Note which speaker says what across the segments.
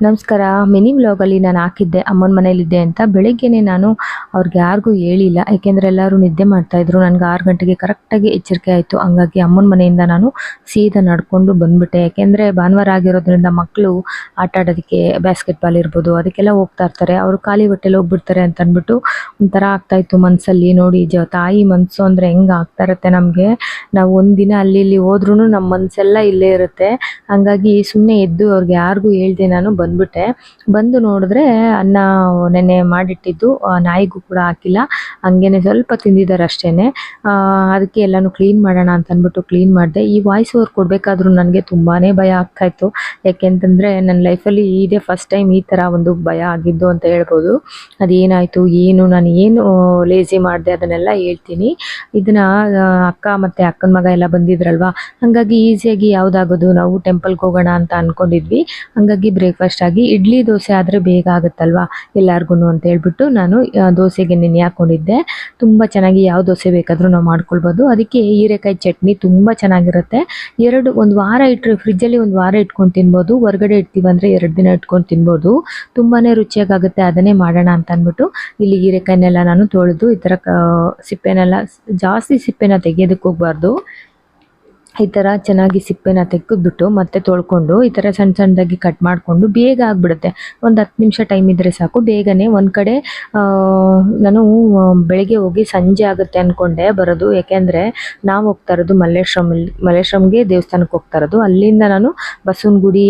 Speaker 1: ನಮಸ್ಕಾರ. ಮಿನಿ ವ್ಲಾಗಲ್ಲಿ ನಾನು ಹಾಕಿದ್ದೆ, ಅಮ್ಮನ ಮನೇಲಿದ್ದೆ ಅಂತ. ಬೆಳಿಗ್ಗೆನೆ ನಾನು ಅವ್ರಿಗೆ ಯಾರಿಗೂ ಹೇಳಿಲ್ಲ. ಯಾಕೆಂದರೆ ಎಲ್ಲರೂ ನಿದ್ದೆ ಮಾಡ್ತಾಯಿದ್ರು ನನಗೆ ಆರು ಗಂಟೆಗೆ ಕರೆಕ್ಟಾಗಿ ಎಚ್ಚರಿಕೆ ಆಯಿತು. ಹಂಗಾಗಿ ಅಮ್ಮನ ಮನೆಯಿಂದ ನಾನು ಸೀದಾ ನಡ್ಕೊಂಡು ಬಂದುಬಿಟ್ಟೆ. ಯಾಕೆಂದರೆ ಭಾನುವಾರ ಆಗಿರೋದ್ರಿಂದ ಮಕ್ಕಳು ಆಟ ಆಡೋದಕ್ಕೆ ಬ್ಯಾಸ್ಕೆಟ್ ಬಾಲ್ ಇರ್ಬೋದು, ಅದಕ್ಕೆಲ್ಲ ಹೋಗ್ತಾ ಇರ್ತಾರೆ. ಅವರು ಖಾಲಿ ಹೊಟ್ಟೆಲಿ ಹೋಗ್ಬಿಡ್ತಾರೆ ಅಂತ ಅಂದ್ಬಿಟ್ಟು ಒಂಥರ ಆಗ್ತಾಯಿತ್ತು ಮನಸ್ಸಲ್ಲಿ ನೋಡಿ, ಜ, ತಾಯಿ ಮನಸ್ಸು ಅಂದರೆ ಹೆಂಗೆ ಆಗ್ತಾ ಇರುತ್ತೆ ನಮಗೆ. ನಾವು ಒಂದಿನ ಅಲ್ಲಿ ಇಲ್ಲಿ ಹೋದ್ರೂ ನಮ್ಮ ಮನಸ್ಸೆಲ್ಲ ಇಲ್ಲೇ ಇರುತ್ತೆ. ಹಂಗಾಗಿ ಸುಮ್ಮನೆ ಎದ್ದು ಅವ್ರಿಗೆ ಯಾರಿಗೂ ಹೇಳ್ದೆ ನಾನು ಬಂದ್ಬಿಟ್ಟೆ. ಬಂದು ನೋಡಿದ್ರೆ ಅನ್ನ ನೆನ್ನೆ ಮಾಡಿಟ್ಟಿದ್ದು ನಾಯಿಗೂ ಕೂಡ ಹಾಕಿಲ್ಲ. ಹಂಗೇನೆ ಸ್ವಲ್ಪ ತಿಂದಿದ್ದಾರೆ ಅಷ್ಟೇನೆ. ಆ, ಅದಕ್ಕೆ ಎಲ್ಲಾನು ಕ್ಲೀನ್ ಮಾಡೋಣ ಅಂತ ಅಂದ್ಬಿಟ್ಟು ಕ್ಲೀನ್ ಮಾಡಿದೆ. ಈ ವಾಯ್ಸ್ ಓವರ್ ಕೊಡಬೇಕಾದ್ರೂ ನನಗೆ ತುಂಬಾ ಭಯ ಆಗ್ತಾಯಿತ್ತು ಯಾಕೆಂತಂದರೆ ನನ್ನ ಲೈಫಲ್ಲಿ ಇದೇ ಫಸ್ಟ್ ಟೈಮ್ ಈ ಥರ ಒಂದು ಭಯ ಆಗಿದ್ದು ಅಂತ ಹೇಳ್ಬೋದು. ಅದೇನಾಯಿತು ಏನು ನಾನು ಏನು ಲೇಸಿ ಮಾಡಿದೆ ಅದನ್ನೆಲ್ಲ ಹೇಳ್ತೀನಿ. ಇದನ್ನ ಅಕ್ಕ ಮತ್ತು ಅಕ್ಕನ ಮಗ ಎಲ್ಲ ಬಂದಿದ್ರಲ್ವಾ? ಹಾಗಾಗಿ ಈಸಿಯಾಗಿ ಯಾವುದಾಗೋದು? ನಾವು ಟೆಂಪಲ್ಗೆ ಹೋಗೋಣ ಅಂತ ಅಂದ್ಕೊಂಡಿದ್ವಿ ಹಾಗಾಗಿ ಬ್ರೇಕ್ಫಾಸ್ಟ್ ಆಗಿ ಇಡ್ಲಿ ದೋಸೆ ಆದರೆ ಬೇಗ ಆಗುತ್ತಲ್ವಾ ಎಲ್ಲರಿಗೂ ಅಂತ ಹೇಳ್ಬಿಟ್ಟು ನಾನು ದೋಸೆಗೆ ನೆನೆ ಹಾಕೊಂಡಿದ್ದೆ. ತುಂಬ ಚೆನ್ನಾಗಿ ಯಾವ ದೋಸೆ ಬೇಕಾದರೂ ನಾವು ಮಾಡ್ಕೊಳ್ಬೋದು. ಅದಕ್ಕೆ ಹೀರೆಕಾಯಿ ಚಟ್ನಿ ತುಂಬ ಚೆನ್ನಾಗಿರುತ್ತೆ. ಎರಡು, ಒಂದು ವಾರ ಇಟ್ಟರೆ ಫ್ರಿಜ್ಜಲ್ಲಿ ಒಂದು ವಾರ ಇಟ್ಕೊಂಡು ತಿನ್ಬೋದು. ಹೊರಗಡೆ ಇಡ್ತೀವಿ ಅಂದರೆ ಎರಡು ದಿನ ಇಟ್ಕೊಂಡು ತಿನ್ಬೋದು. ತುಂಬಾ ರುಚಿಯಾಗುತ್ತೆ ಅದನ್ನೇ ಮಾಡೋಣ ಅಂತ ಅಂದ್ಬಿಟ್ಟು ಇಲ್ಲಿ ಹೀರೆಕಾಯಿನೆಲ್ಲ ನಾನು ತೊಳೆದು ಈ ಥರ ಸಿಪ್ಪೆನೆಲ್ಲ ಜಾಸ್ತಿ ಸಿಪ್ಪೆನ ತೆಗೆಯೋದಕ್ಕೆ ಹೋಗ್ಬಾರ್ದು. ಈ ಥರ ಚೆನ್ನಾಗಿ ಸಿಪ್ಪೆನ ತೆಗೆದ್ಬಿಟ್ಟು ಮತ್ತೆ ತೊಳ್ಕೊಂಡು ಈ ಥರ ಸಣ್ಣ ಸಣ್ಣದಾಗಿ ಕಟ್ ಮಾಡಿಕೊಂಡು ಬೇಗ ಆಗಿಬಿಡುತ್ತೆ. ಒಂದು ಹತ್ತು ನಿಮಿಷ ಟೈಮ್ ಇದ್ದರೆ ಸಾಕು. ಬೇಗನೆ ಒಂದು ಕಡೆ ನಾನು ಬೆಳಿಗ್ಗೆ ಹೋಗಿ ಸಂಜೆ ಆಗುತ್ತೆ ಅಂದ್ಕೊಂಡೆ ಬರೋದು. ಯಾಕೆಂದರೆ ನಾವು ಹೋಗ್ತಾ ಇರೋದು ಮಲ್ಲೇಶ್ವರಮಲ್ಲಿ ಮಲ್ಲೇಶ್ವರಂಗೆ ದೇವಸ್ಥಾನಕ್ಕೆ ಹೋಗ್ತಾ ಇರೋದು. ಅಲ್ಲಿಂದ ನಾನು ಬಸವನಗುಡಿ ಗುಡಿ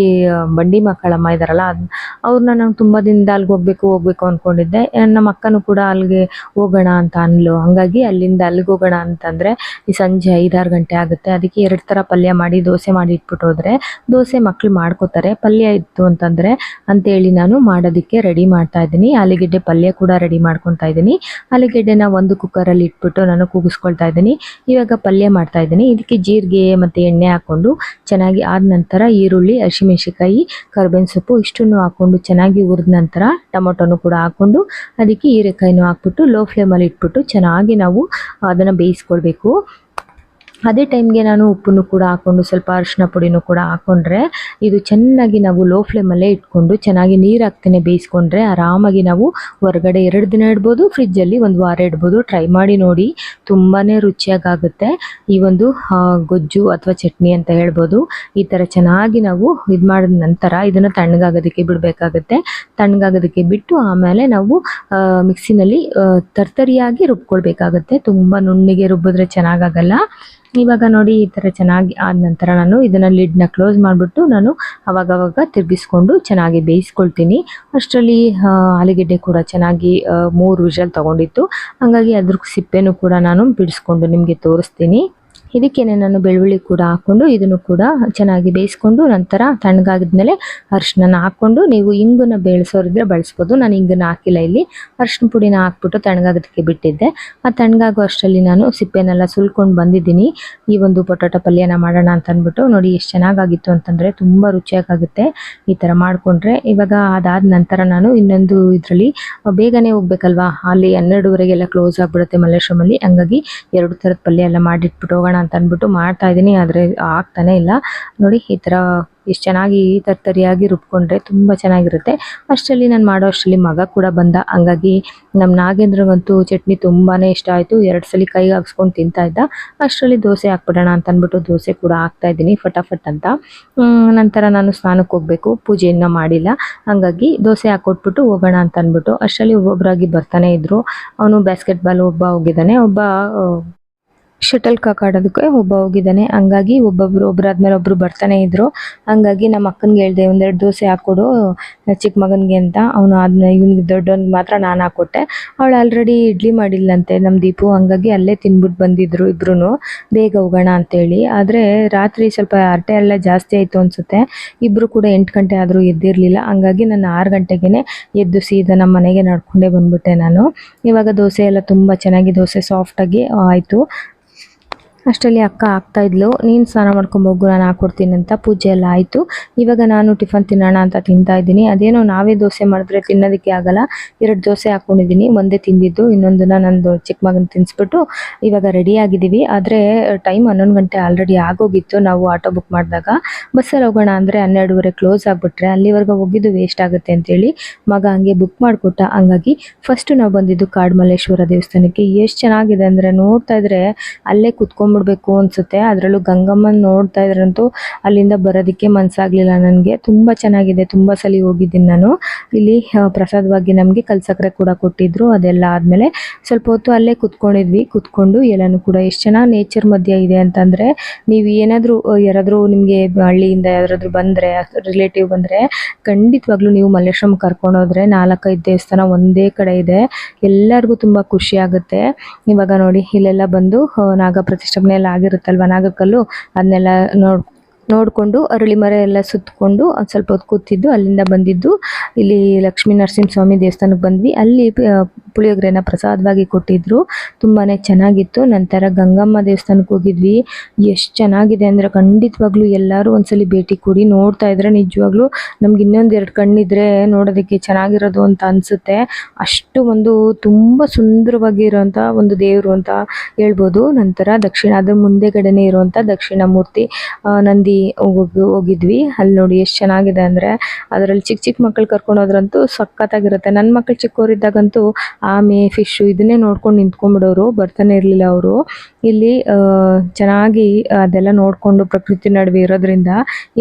Speaker 1: ಬಂಡಿ ಮಕ್ಕಳಮ್ಮ ಇದ್ದಾರಲ್ಲ ಅದ್ ಅವ್ರನ್ನ ನಾನು ತುಂಬ ದಿನದ ಅಲ್ಲಿಗೆ ಹೋಗ್ಬೇಕು ಹೋಗ್ಬೇಕು ಅಂದ್ಕೊಂಡಿದ್ದೆ ನಮ್ಮ ಅಕ್ಕನೂ ಕೂಡ ಅಲ್ಲಿಗೆ ಹೋಗೋಣ ಅಂತ ಅನ್ಲು. ಹಂಗಾಗಿ ಅಲ್ಲಿಂದ ಅಲ್ಲಿಗೆ ಹೋಗೋಣ ಅಂತಂದರೆ ಈ ಸಂಜೆ ಐದಾರು ಗಂಟೆ ಆಗುತ್ತೆ. ಅದಕ್ಕೆ ಎರಡು ಥರ ಪಲ್ಯ ಮಾಡಿ ದೋಸೆ ಮಾಡಿ ಇಟ್ಬಿಟ್ಟು ಹೋದರೆ ದೋಸೆ ಮಕ್ಕಳು ಮಾಡ್ಕೋತಾರೆ. ಪಲ್ಯ ಇತ್ತು ಅಂತಂದರೆ ಅಂತೇಳಿ ನಾನು ಮಾಡೋದಕ್ಕೆ ರೆಡಿ ಮಾಡ್ತಾ ಇದ್ದೀನಿ. ಆಲೂಗೆಡ್ಡೆ ಪಲ್ಯ ಕೂಡ ರೆಡಿ ಮಾಡ್ಕೊತಾ ಇದ್ದೀನಿ. ಆಲೂಗೆಡ್ಡೆನ ಒಂದು ಕುಕ್ಕರಲ್ಲಿ ಇಟ್ಬಿಟ್ಟು ನಾನು ಕೂಗಿಸ್ಕೊಳ್ತಾ ಇದ್ದೀನಿ. ಇವಾಗ ಪಲ್ಯ ಮಾಡ್ತಾ ಇದ್ದೀನಿ. ಇದಕ್ಕೆ ಜೀರಿಗೆ ಮತ್ತು ಎಣ್ಣೆ ಹಾಕ್ಕೊಂಡು ಚೆನ್ನಾಗಿ ಆದ ನಂತರ ಈರುಳ್ಳಿ ಹಸಿಮೆಣಸಿಕಾಯಿ ಕರ್ಬೇವಿನ ಸೊಪ್ಪು ಇಷ್ಟನ್ನು ಹಾಕ್ಕೊಂಡು ಚೆನ್ನಾಗಿ ಹುರಿದ ನಂತರ ಟೊಮೊಟೊನು ಕೂಡ ಹಾಕ್ಕೊಂಡು ಅದಕ್ಕೆ ಹೀರೆಕಾಯಿನೂ ಹಾಕ್ಬಿಟ್ಟು ಲೋ ಫ್ಲೇಮಲ್ಲಿ ಇಟ್ಬಿಟ್ಟು ಚೆನ್ನಾಗಿ ನಾವು ಅದನ್ನು ಬೇಯಿಸ್ಕೊಳ್ಬೇಕು. ಅದೇ ಟೈಮ್ಗೆ ನಾನು ಉಪ್ಪನ್ನು ಕೂಡ ಹಾಕ್ಕೊಂಡು ಸ್ವಲ್ಪ ಅರಿಶಿನ ಪುಡಿನೂ ಕೂಡ ಹಾಕ್ಕೊಂಡ್ರೆ ಇದು ಚೆನ್ನಾಗಿ ನಾವು ಲೋ ಫ್ಲೇಮಲ್ಲೇ ಇಟ್ಕೊಂಡು ಚೆನ್ನಾಗಿ ನೀರು ಹಾಕ್ತೇನೆ ಬೇಯಿಸ್ಕೊಂಡ್ರೆ ಆರಾಮಾಗಿ ನಾವು ಹೊರಗಡೆ ಎರಡು ದಿನ ಇಡ್ಬೋದು ಫ್ರಿಜ್ಜಲ್ಲಿ ಒಂದು ವಾರ ಇಡ್ಬೋದು. ಟ್ರೈ ಮಾಡಿ ನೋಡಿ ತುಂಬಾ ರುಚಿಯಾಗುತ್ತೆ ಈ ಒಂದು ಗೊಜ್ಜು ಅಥವಾ ಚಟ್ನಿ ಅಂತ ಹೇಳ್ಬೋದು. ಈ ಥರ ಚೆನ್ನಾಗಿ ನಾವು ಇದು ಮಾಡಿದ ನಂತರ ಇದನ್ನು ತಣ್ಣಗಾಗೋದಕ್ಕೆ ಬಿಡಬೇಕಾಗುತ್ತೆ. ತಣ್ಣಗಾಗೋದಕ್ಕೆ ಬಿಟ್ಟು ಆಮೇಲೆ ನಾವು ಮಿಕ್ಸಿನಲ್ಲಿ ತರ್ತರಿಯಾಗಿ ರುಬ್ಕೊಳ್ಬೇಕಾಗುತ್ತೆ. ತುಂಬ ನುಣ್ಣಿಗೆ ರುಬ್ಬಿದ್ರೆ ಚೆನ್ನಾಗಾಗಲ್ಲ. ಇವಾಗ ನೋಡಿ ಈ ಥರ ಚೆನ್ನಾಗಿ ಆದ ನಂತರ ನಾನು ಇದನ್ನು ಲಿಡ್ನ ಕ್ಲೋಸ್ ಮಾಡಿಬಿಟ್ಟು ನಾನು ಅವಾಗವಾಗ ತಿರುಗಿಸ್ಕೊಂಡು ಚೆನ್ನಾಗಿ ಬೇಯಿಸ್ಕೊಳ್ತೀನಿ. ಅಷ್ಟರಲ್ಲಿ ಆಲೂಗೆಡ್ಡೆ ಕೂಡ ಚೆನ್ನಾಗಿ ಮೂರು ವಿಷಲ್ ತೊಗೊಂಡಿತ್ತು. ಹಾಗಾಗಿ ಅದ್ರ ಸಿಪ್ಪೆನೂ ಕೂಡ ನಾನು ಬಿಡಿಸ್ಕೊಂಡು ನಿಮಗೆ ತೋರಿಸ್ತೀನಿ. ಇದಕ್ಕೇನೆ ನಾನು ಬೆಳ್ಳುಳ್ಳಿ ಕೂಡ ಹಾಕ್ಕೊಂಡು ಇದನ್ನು ಕೂಡ ಚೆನ್ನಾಗಿ ಬೇಯಿಸ್ಕೊಂಡು ನಂತರ ತಣ್ಣಗಾಗಿದ್ಮೇಲೆ ಅರಿಶಿನ ಹಾಕ್ಕೊಂಡು ನೀವು ಇಂಗನ್ನ ಬೆಳೆಸೋರಿದ್ರೆ ಬಳಸ್ಬೋದು. ನಾನು ಇಂಗನ್ನ ಹಾಕಿಲ್ಲ ಇಲ್ಲಿ. ಅರಿಶಿನ ಪುಡಿನ ಹಾಕ್ಬಿಟ್ಟು ತಣ್ಣಗಾಗೋದಕ್ಕೆ ಬಿಟ್ಟಿದ್ದೆ. ಆ ತಣ್ಣಗಾಗೋ ಅಷ್ಟರಲ್ಲಿ ನಾನು ಸಿಪ್ಪೆನೆಲ್ಲ ಸುಲ್ಕೊಂಡು ಬಂದಿದ್ದೀನಿ. ಈ ಒಂದು ಪೊಟೊಟೊ ಪಲ್ಯನ ಮಾಡೋಣ ಅಂತ ಅಂದ್ಬಿಟ್ಟು ನೋಡಿ ಎಷ್ಟು ಚೆನ್ನಾಗಾಗಿತ್ತು ಅಂತಂದರೆ ತುಂಬ ರುಚಿಯಾಗುತ್ತೆ ಈ ಥರ ಮಾಡಿಕೊಂಡ್ರೆ ಇವಾಗ ಅದಾದ ನಂತರ ನಾನು ಇನ್ನೊಂದು ಇದರಲ್ಲಿ ಬೇಗನೆ ಹೋಗ್ಬೇಕಲ್ವಾ? ಅಲ್ಲಿ ಹನ್ನೆರಡುವರೆಗೆಲ್ಲ ಕ್ಲೋಸ್ ಆಗಿಬಿಡುತ್ತೆ ಮಲ್ಲೇಶ್ವರಮಲ್ಲಿ ಹಂಗಾಗಿ ಎರಡು ಥರದ ಪಲ್ಯ ಎಲ್ಲ ಮಾಡಿಟ್ಬಿಟ್ಟು ಹೋಗೋಣ ಅಂತ ಅಂದ್ಬಿಟ್ಟು ಮಾಡ್ತಾ ಇದ್ದೀನಿ, ಆದರೆ ಆಗ್ತಾನೆ ಇಲ್ಲ. ನೋಡಿ, ಈ ಥರ ಎಷ್ಟು ಚೆನ್ನಾಗಿ ಈ ತರ್ತರಿಯಾಗಿ ರುಬ್ಕೊಂಡ್ರೆ ತುಂಬ ಚೆನ್ನಾಗಿರುತ್ತೆ. ಅಷ್ಟರಲ್ಲಿ ನಾನು ಮಾಡೋ ಅಷ್ಟರಲ್ಲಿ ಮಗ ಕೂಡ ಬಂದ. ಹಂಗಾಗಿ ನಮ್ಮ ನಾಗೇಂದ್ರಗಂತೂ ಚಟ್ನಿ ತುಂಬಾ ಇಷ್ಟ ಆಯಿತು. ಎರಡು ಸಲ ಕೈಗೆ ಹಾಕ್ಸ್ಕೊಂಡು ತಿಂತಾ ಇದ್ದ. ಅಷ್ಟರಲ್ಲಿ ದೋಸೆ ಹಾಕ್ಬಿಡೋಣ ಅಂತ ಅಂದ್ಬಿಟ್ಟು ದೋಸೆ ಕೂಡ ಹಾಕ್ತಾ ಇದ್ದೀನಿ, ಫಟಾಫಟ್ ಅಂತ. ನಂತರ ನಾನು ಸ್ನಾನಕ್ಕೆ ಹೋಗಬೇಕು. ಪೂಜೆಯನ್ನು ಮಾಡಿಲ್ಲ. ಹಾಗಾಗಿ ದೋಸೆ ಹಾಕೊಟ್ಬಿಟ್ಟು ಹೋಗೋಣ ಅಂತ ಅಂದ್ಬಿಟ್ಟು ಅಷ್ಟರಲ್ಲಿ ಒಬ್ಬೊಬ್ಬರಾಗಿ ಬರ್ತಾನೆ ಇದ್ರು. ಅವನು ಬ್ಯಾಸ್ಕೆಟ್ ಬಾಲ್ ಒಬ್ಬ ಹೋಗಿದ್ದಾನೆ. ಒಬ್ಬ ಶಟಲ್ ಕಾಕ್ ಆಡೋದಕ್ಕೆ ಒಬ್ಬ ಹೋಗಿದ್ದಾನೆ. ಹಂಗಾಗಿ ಒಬ್ಬೊಬ್ರು ಒಬ್ಬರಾದ್ಮೇಲೆ ಒಬ್ರು ಬರ್ತಾನೆ ಇದ್ರು. ಹಂಗಾಗಿ ನಮ್ಮ ಅಕ್ಕನಿಗೆ ಹೇಳ್ದೆ, ಒಂದೆರಡು ದೋಸೆ ಹಾಕ್ಕೊಡು, ಚಿಕ್ಕ ಮಗನಿಗೆ ಅಂತ. ಅವನು ಅದನ್ನ ಇವ್ನಿಗೆ ದೊಡ್ಡವನಿಗೆ ಮಾತ್ರ ನಾನು ಹಾಕ್ಕೊಟ್ಟೆ. ಅವಳು ಆಲ್ರೆಡಿ ಇಡ್ಲಿ ಮಾಡಿಲ್ಲಂತೆ ನಮ್ಮ ದೀಪು. ಹಂಗಾಗಿ ಅಲ್ಲೇ ತಿನ್ಬಿಟ್ಟು ಬಂದಿದ್ರು ಇಬ್ರು ಬೇಗ ಹೋಗೋಣ ಅಂತೇಳಿ. ಆದರೆ ರಾತ್ರಿ ಸ್ವಲ್ಪ ಹರಟೆ ಎಲ್ಲ ಜಾಸ್ತಿ ಆಯಿತು ಅನಿಸುತ್ತೆ. ಇಬ್ಬರು ಕೂಡ ಎಂಟು ಗಂಟೆ ಆದರೂ ಎದ್ದಿರಲಿಲ್ಲ. ಹಂಗಾಗಿ ನಾನು ಆರು ಗಂಟೆಗೇ ಎದ್ದು ಸೀದಾ ನಮ್ಮ ಮನೆಗೆ ನಡ್ಕೊಂಡೇ ಬಂದ್ಬಿಟ್ಟೆ ನಾನು. ಇವಾಗ ದೋಸೆ ಎಲ್ಲ ತುಂಬ ಚೆನ್ನಾಗಿ ದೋಸೆ ಸಾಫ್ಟಾಗಿ ಆಯಿತು. ಅಷ್ಟರಲ್ಲಿ ಅಕ್ಕ ಆಗ್ತಾ ಇದ್ಲು. ನೀನು ಸ್ನಾನ ಮಾಡ್ಕೊಂಡು ಹೋಗು, ನಾನು ಹಾಕ್ಕೊಡ್ತೀನಿ ಅಂತ ಪೂಜೆ ಎಲ್ಲ ಆಯಿತು. ಇವಾಗ ನಾನು ಟಿಫನ್ ತಿನ್ನೋಣ ಅಂತ ತಿಂತಾ ಇದ್ದೀನಿ. ಅದೇನೋ ನಾವೇ ದೋಸೆ ಮಾಡಿದ್ರೆ ತಿನ್ನೋದಕ್ಕೆ ಆಗಲ್ಲ. ಎರಡು ದೋಸೆ ಹಾಕ್ಕೊಂಡಿದ್ದೀನಿ ಒಂದೇ ತಿಂದಿದ್ದು, ಇನ್ನೊಂದನ್ನ ನಂದು ಚಿಕ್ಕ ಮಗನ ತಿನ್ನಿಸ್ಬಿಟ್ಟು ಇವಾಗ ರೆಡಿ ಆಗಿದ್ದೀವಿ. ಆದರೆ ಟೈಮ್ ಹನ್ನೊಂದು ಗಂಟೆ ಆಲ್ರೆಡಿ ಆಗೋಗಿತ್ತು. ನಾವು ಆಟೋ ಬುಕ್ ಮಾಡಿದಾಗ ಬಸ್ಸಲ್ಲಿ ಹೋಗೋಣ ಅಂದರೆ ಹನ್ನೆರಡುವರೆ ಕ್ಲೋಸ್ ಆಗಿಬಿಟ್ರೆ ಅಲ್ಲಿವರೆಗೆ ಹೋಗಿದ್ದು ವೇಸ್ಟ್ ಆಗುತ್ತೆ ಅಂತೇಳಿ ಮಗ ಹಂಗೆ ಬುಕ್ ಮಾಡಿಕೊಟ್ಟ. ಹಂಗಾಗಿ ಫಸ್ಟ್ ನಾವು ಬಂದಿದ್ದು ಕಾಡ್ಮಲ್ಲೇಶ್ವರ ದೇವಸ್ಥಾನಕ್ಕೆ. ಎಷ್ಟು ಚೆನ್ನಾಗಿದೆ ಅಂದರೆ ನೋಡ್ತಾ ಇದ್ರೆ ಅಲ್ಲೇ ಕುತ್ಕೊಂಡ್ಬಿಡ್ಬೇಕು ಅನ್ಸುತ್ತೆ. ಅದರಲ್ಲೂ ಗಂಗಮ್ಮನ ನೋಡ್ತಾ ಇದ್ರಂತೂ ಅಲ್ಲಿಂದ ಬರೋದಕ್ಕೆ ಮನ್ಸಾಗ್ಲಿಲ್ಲ ನನಗೆ. ತುಂಬ ಚೆನ್ನಾಗಿದೆ. ತುಂಬ ಸಲ ಹೋಗಿದ್ದೀನಿ ನಾನು. ಇಲ್ಲಿ ಪ್ರಸಾದವಾಗಿ ನಮಗೆ ಕಲ್ಸಕ್ರೆ ಕೂಡ ಕೊಟ್ಟಿದ್ರು. ಅದೆಲ್ಲ ಆದಮೇಲೆ ಸ್ವಲ್ಪ ಹೊತ್ತು ಅಲ್ಲೇ ಕುತ್ಕೊಂಡಿದ್ವಿ. ಕುತ್ಕೊಂಡು ಎಲ್ಲನೂ ಕೂಡ ಎಷ್ಟು ಚೆನ್ನಾಗಿ ನೇಚರ್ ಮಧ್ಯ ಇದೆ ಅಂತಂದರೆ ನೀವು ಏನಾದರೂ ಯಾರಾದರೂ ನಿಮಗೆ ಹಳ್ಳಿಯಿಂದ ಯಾರಾದರೂ ಬಂದರೆ ರಿಲೇಟಿವ್ ಬಂದರೆ ಖಂಡಿತವಾಗ್ಲೂ ನೀವು ಮಲ್ಲೇಶ್ವರಂ ಕರ್ಕೊಂಡೋದ್ರೆ ನಾಲ್ಕೈದು ದೇವಸ್ಥಾನ ಒಂದೇ ಕಡೆ ಇದೆ. ಎಲ್ಲರಿಗೂ ತುಂಬ ಖುಷಿ ಆಗುತ್ತೆ. ಇವಾಗ ನೋಡಿ ಇಲ್ಲೆಲ್ಲ ಬಂದು ಆ, ಪ್ರತಿಷ್ಠಾಪನೆ ಎಲ್ಲ ಆಗಿರುತ್ತಲ್ವ ನಾಗಕಲ್ಲು? ಅದನ್ನೆಲ್ಲ ನೋಡ್, ನೋಡಿಕೊಂಡು ಅರಳಿ ಮರ ಎಲ್ಲ ಸುತ್ತಕೊಂಡು ಒಂದು ಸ್ವಲ್ಪ ಹೊತ್ತು ಕೂತಿದ್ದು ಅಲ್ಲಿಂದ ಬಂದಿದ್ದು. ಇಲ್ಲಿ ಲಕ್ಷ್ಮೀ ನರಸಿಂಹಸ್ವಾಮಿ ದೇವಸ್ಥಾನಕ್ಕೆ ಬಂದ್ವಿ. ಅಲ್ಲಿ ಪುಳಿಯೋಗರೆನ ಪ್ರಸಾದವಾಗಿ ಕೊಟ್ಟಿದ್ರು. ತುಂಬಾ ಚೆನ್ನಾಗಿತ್ತು. ನಂತರ ಗಂಗಮ್ಮ ದೇವಸ್ಥಾನಕ್ಕೆ ಹೋಗಿದ್ವಿ. ಎಷ್ಟು ಚೆನ್ನಾಗಿದೆ ಅಂದರೆ ಖಂಡಿತವಾಗ್ಲೂ ಎಲ್ಲರೂ ಒಂದ್ಸಲಿ ಭೇಟಿ ಕೊಡಿ. ನೋಡ್ತಾ ಇದ್ರೆ ನಿಜವಾಗ್ಲೂ ನಮ್ಗೆ ಇನ್ನೊಂದು ಎರಡು ಕಣ್ಣಿದ್ರೆ ನೋಡೋದಕ್ಕೆ ಚೆನ್ನಾಗಿರೋದು ಅಂತ ಅನಿಸುತ್ತೆ. ಅಷ್ಟು ಒಂದು ತುಂಬ ಸುಂದರವಾಗಿರೋಂಥ ಒಂದು ದೇವರು ಅಂತ ಹೇಳ್ಬೋದು. ನಂತರ ದಕ್ಷಿಣ ಅದ್ರ ಮುಂದೆಗಡೆನೇ ಇರುವಂಥ ದಕ್ಷಿಣ ಮೂರ್ತಿ ನಂದಿ ಹೋಗಿ, ಹೋಗಿದ್ವಿ. ಅಲ್ಲಿ ನೋಡಿ ಎಷ್ಟು ಚೆನ್ನಾಗಿದೆ ಅಂದರೆ ಅದರಲ್ಲಿ ಚಿಕ್ಕ ಚಿಕ್ಕ ಮಕ್ಕಳು ಕರ್ಕೊಂಡು ಹೋದ್ರಂತೂ ಸಖತ್ತಾಗಿರುತ್ತೆ. ನನ್ನ ಮಕ್ಕಳು ಚಿಕ್ಕವರಿದ್ದಾಗಂತೂ ಆಮೆ ಫಿಶ್ ಇದನ್ನೇ ನೋಡ್ಕೊಂಡು ನಿಂತ್ಕೊಂಡ್ಬಿಡೋರು, ಬರ್ತಾನೆ ಇರಲಿಲ್ಲ ಅವರು. ಇಲ್ಲಿ ಚೆನ್ನಾಗಿ ಅದೆಲ್ಲ ನೋಡಿಕೊಂಡು ಪ್ರಕೃತಿ ನಡುವೆ ಇರೋದ್ರಿಂದ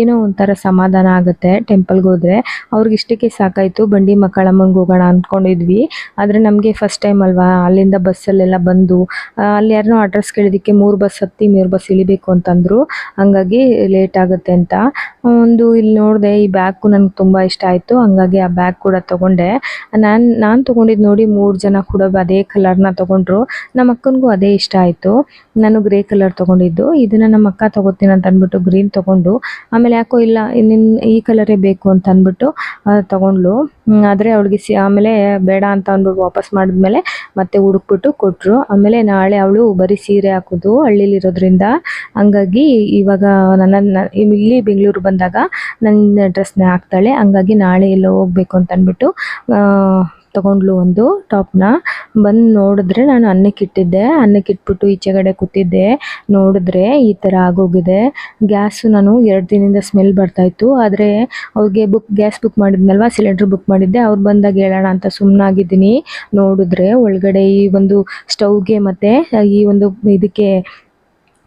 Speaker 1: ಏನೋ ಒಂಥರ ಸಮಾಧಾನ ಆಗುತ್ತೆ ಟೆಂಪಲ್ಗೆ ಹೋದರೆ. ಅವ್ರಿಗೆ ಇಷ್ಟಕ್ಕೆ ಸಾಕಾಯಿತು. ಬಂಡಿ ಮಕ್ಕಳಮ್ಮಂಗೆ ಹೋಗೋಣ ಅಂದ್ಕೊಂಡಿದ್ವಿ. ಆದರೆ ನಮಗೆ ಫಸ್ಟ್ ಟೈಮ್ ಅಲ್ವಾ? ಅಲ್ಲಿಂದ ಬಸ್ಸಲ್ಲೆಲ್ಲ ಬಂದು ಅಲ್ಲಿ ಯಾರನ್ನೋ ಅಡ್ರೆಸ್ ಕೇಳಿದ್ದಕ್ಕೆ ಮೂರು ಬಸ್ ಹತ್ತಿ, ಮೂರು ಬಸ್ ಇಳಿಬೇಕು ಅಂತಂದರು. ಹಂಗಾಗಿ ಲೇಟ್ ಆಗುತ್ತೆ ಅಂತ. ಒಂದು ಇಲ್ಲಿ ನೋಡಿದೆ, ಈ ಬ್ಯಾಗು ನನಗೆ ತುಂಬ ಇಷ್ಟ ಆಯಿತು. ಹಂಗಾಗಿ ಆ ಬ್ಯಾಗ್ ಕೂಡ ತೊಗೊಂಡೆ. ನಾನು ನಾನು ತೊಗೊಂಡಿದ್ದು ನೋಡಿ ಮೂರು ಜನ ಕೂಡ ಅದೇ ಕಲರ್ನ ತೊಗೊಂಡ್ರು. ನಮ್ಮ ಅಕ್ಕನಿಗೂ ಅದೇ ಇಷ್ಟ ಆಯಿತು. ನಾನು ಗ್ರೇ ಕಲರ್ ತೊಗೊಂಡಿದ್ದು. ಇದನ್ನು ನಮ್ಮ ಅಕ್ಕ ತೊಗೋತೀನಿ ಅಂತ ಅಂದ್ಬಿಟ್ಟು ಗ್ರೀನ್ ತೊಗೊಂಡು, ಆಮೇಲೆ ಯಾಕೋ ಇಲ್ಲ ನಿನ್ನ ಈ ಕಲರೇ ಬೇಕು ಅಂತ ಅಂದ್ಬಿಟ್ಟು ತಗೊಂಡ್ಲು ಆದರೆ ಅವಳಿಗೆ ಸಿ, ಆಮೇಲೆ ಬೇಡ ಅಂತ ಅಂದ್ಬಿಟ್ಟು ವಾಪಸ್ ಮಾಡಿದ್ಮೇಲೆ ಮತ್ತೆ ಹುಡುಕ್ಬಿಟ್ಟು ಕೊಟ್ಟರು ಆಮೇಲೆ ನಾಳೆ ಅವಳು ಬರೀ ಸೀರೆ ಹಾಕೋದು ಹಳ್ಳಿಲಿರೋದ್ರಿಂದ. ಹಂಗಾಗಿ ಇವಾಗ ನನ್ನ ಇಲ್ಲಿ ಬೆಂಗಳೂರು ಬಂದಾಗ ನನ್ನ ಡ್ರೆಸ್ನ ಹಾಕ್ತಾಳೆ. ಹಂಗಾಗಿ ನಾಳೆ ಎಲ್ಲೋ ಹೋಗ್ಬೇಕು ಅಂತ ಅಂದ್ಬಿಟ್ಟು ತಗೊಂಡ್ಲು ಒಂದು ಟಾಪ್ನ. ಬಂದು ನೋಡಿದ್ರೆ ನಾನು ಅನ್ನಕ್ಕೆ ಇಟ್ಟಿದ್ದೆ. ಅನ್ನಕ್ಕೆ ಇಟ್ಬಿಟ್ಟು ಈಚೆಗಡೆ ಕೂತಿದ್ದೆ. ನೋಡಿದ್ರೆ ಈ ಥರ ಆಗೋಗಿದೆ. ಗ್ಯಾಸು ನಾನು ಎರಡು ದಿನದಿಂದ ಸ್ಮೆಲ್ ಬರ್ತಾಯಿತ್ತು ಆದರೆ ಅವ್ರಿಗೆ ಬುಕ್, ಗ್ಯಾಸ್ ಬುಕ್ ಮಾಡಿದ್ನಲ್ವ? ಸಿಲಿಂಡ್ರ್ ಬುಕ್ ಮಾಡಿದ್ದೆ. ಅವ್ರು ಬಂದಾಗ ಹೇಳೋಣ ಅಂತ ಸುಮ್ಮನಾಗಿದ್ದೀನಿ ನೋಡಿದ್ರೆ ಒಳಗಡೆ ಈ ಒಂದು ಸ್ಟವ್ಗೆ ಮತ್ತು ಈ ಒಂದು ಇದಕ್ಕೆ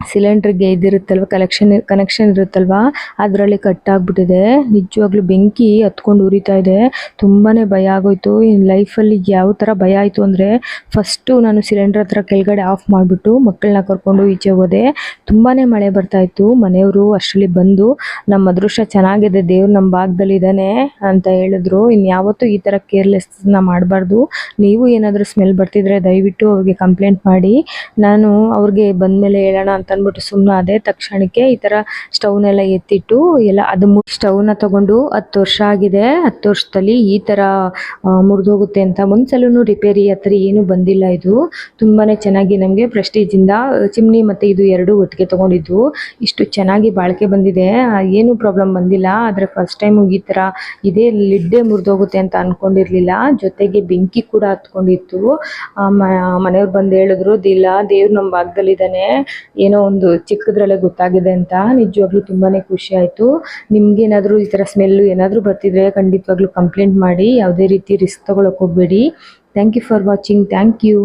Speaker 1: ಸಿಲಿಂಡ್ರಿಗೆ ಇದಿರುತ್ತಲ್ವ ಕಲೆಕ್ಷನ್ ಕನೆಕ್ಷನ್ ಇರುತ್ತಲ್ವ? ಅದರಲ್ಲಿ ಕಟ್ಟಾಗ್ಬಿಟ್ಟಿದೆ ನಿಜವಾಗ್ಲೂ ಬೆಂಕಿ ಹತ್ಕೊಂಡು ಉರಿತಾ ಇದೆ. ತುಂಬಾ ಭಯ ಆಗೋಯ್ತು. ಲೈಫಲ್ಲಿ ಯಾವ ಥರ ಭಯ ಆಯಿತು ಅಂದರೆ ಫಸ್ಟು ನಾನು ಸಿಲಿಂಡರ್ ಹತ್ರ ಕೆಳಗಡೆ ಆಫ್ ಮಾಡಿಬಿಟ್ಟು ಮಕ್ಕಳನ್ನ ಕರ್ಕೊಂಡು ಈಚೆ ಹೋದೆ. ತುಂಬಾ ಮಳೆ ಬರ್ತಾಯಿತ್ತು ಮನೆಯವರು ಅಷ್ಟರಲ್ಲಿ ಬಂದು, ನಮ್ಮ ಅದೃಷ್ಟ ಚೆನ್ನಾಗಿದೆ, ದೇವ್ರು ನಮ್ಮ ಭಾಗದಲ್ಲಿ ಇದ್ದಾನೆ ಅಂತ ಹೇಳಿದ್ರು. ಇನ್ಯಾವತ್ತೂ ಈ ಥರ ಕೇರ್ಲೆಸ್ನ ಮಾಡಬಾರ್ದು. ನೀವು ಏನಾದರೂ ಸ್ಮೆಲ್ ಬರ್ತಿದ್ರೆ ದಯವಿಟ್ಟು ಅವ್ರಿಗೆ ಕಂಪ್ಲೇಂಟ್ ಮಾಡಿ. ನಾನು ಅವ್ರಿಗೆ ಬಂದಮೇಲೆ ಹೇಳೋಣ ಅಂತ ಅಂದ್ಬಿಟ್ಟು ಸುಮ್ಮನೆ ಅದೇ ತಕ್ಷಣಕ್ಕೆ ಈ ಥರ ಸ್ಟವ್ನೆಲ್ಲ ಎತ್ತಿಟ್ಟು ಎಲ್ಲ ಅದು ಸ್ಟವ್ನ ತಗೊಂಡು ಹತ್ತು ವರ್ಷ ಆಗಿದೆ. ಹತ್ತು ವರ್ಷದಲ್ಲಿ ಈ ಥರ ಮುರಿದೋಗುತ್ತೆ ಅಂತ ಒಂದ್ಸಲೂ ರಿಪೇರಿ ಹತ್ರ ಏನು ಬಂದಿಲ್ಲ ಇದು. ತುಂಬಾ ಚೆನ್ನಾಗಿ ನಮಗೆ ಪ್ರೆಸ್ಟೀಜಿಂದ ಚಿಮ್ನಿ ಮತ್ತು ಇದು ಎರಡು ಒಟ್ಟಿಗೆ ತೊಗೊಂಡಿದ್ದು. ಇಷ್ಟು ಚೆನ್ನಾಗಿ ಬಾಳಿಕೆ ಬಂದಿದೆ. ಏನು ಪ್ರಾಬ್ಲಮ್ ಬಂದಿಲ್ಲ. ಆದರೆ ಫಸ್ಟ್ ಟೈಮು ಈ ಥರ ಇದೇ ಲಿಡ್ಡೆ ಮುರಿದೋಗುತ್ತೆ ಅಂತ ಅಂದ್ಕೊಂಡಿರಲಿಲ್ಲ ಜೊತೆಗೆ ಬೆಂಕಿ ಕೂಡ ಹತ್ಕೊಂಡಿತ್ತು. ಮನೆಯವ್ರು ಬಂದು ಹೇಳಿದ್ರು, ದಿಲ್ಲ, ದೇವ್ರು ನಮ್ಮ ಭಾಗದಲ್ಲಿದ್ದಾನೆ. ಏನೋ ಒಂದು ಚಿಕ್ಕದ್ರಲ್ಲೇ ಗೊತ್ತಾಗಿದೆ ಅಂತ ನಿಜವಾಗ್ಲೂ ತುಂಬಾನೇ ಖುಷಿ ಆಯಿತು. ನಿಮ್ಗೇನಾದರೂ ಈ ಥರ ಸ್ಮೆಲ್ಲು ಏನಾದರೂ ಬರ್ತಿದ್ರೆ ಖಂಡಿತವಾಗ್ಲೂ ಕಂಪ್ಲೇಂಟ್ ಮಾಡಿ, ಯಾವುದೇ ರೀತಿ ರಿಸ್ಕ್ ತೊಗೊಳಕ್ಕೆ ಹೋಗಬೇಡಿ. Thank you for watching thank you